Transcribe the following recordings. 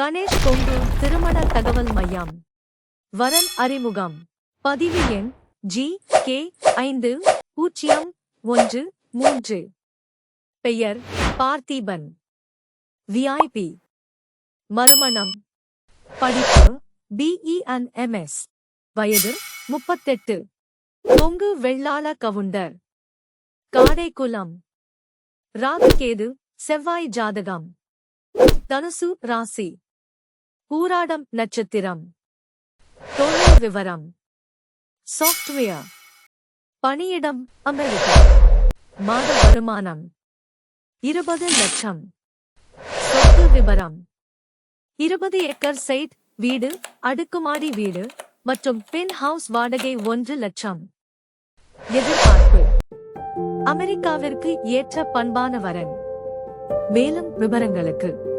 கணேஷ் கொங்கு திருமண தகவல் மையம். வரன் அறிமுகம். பதிவு எண் ஜி கே ஐந்து பூஜ்ஜியம் ஒன்று மூன்று. பெயர் பார்த்திபன். விஐபி மறுமணம். படிப்பு பிஇ அண்ட் எம்எஸ் வயது முப்பத்தெட்டு. கொங்கு வெள்ளாள கவுண்டர். காடைக்குளம். ராகுகேது செவ்வாய் ஜாதகம். தனுசு ராசி. பூராடம் நட்சத்திரம். தொழில் விவரம். சாஃப்ட்வேர் பணியிடம் அமெரிக்கா. மாத வருமானம். இருபது லட்சம். சொத்து விவரம் இருபது ஏக்கர் சைட் வீடு அடுக்குமாடி வீடு மற்றும் பென் ஹவுஸ் வாடகை ஒன்று லட்சம். எதிர்பார்ப்பு. அமெரிக்காவிற்கு ஏற்ற பண்பான வரன். மேலும் விவரங்களுக்கு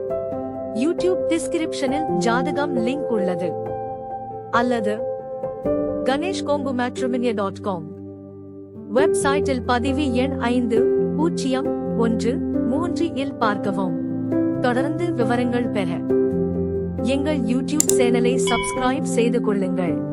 யூடியூப் டிஸ்கிரிப்ஷனில் ஜாதகம் லிங்க் உள்ளது. அல்லது கணேஷ் கோங்கு மேட்ரிமினிய டாட் காம் வெப்சைட்டில் பதிவு எண் ஐந்து பூஜ்ஜியம் ஒன்று மூன்று இல் பார்க்கவும். தொடர்ந்து விவரங்கள் பெற எங்கள் யூடியூப் சேனலை சப்ஸ்கிரைப் செய்து கொள்ளுங்கள்.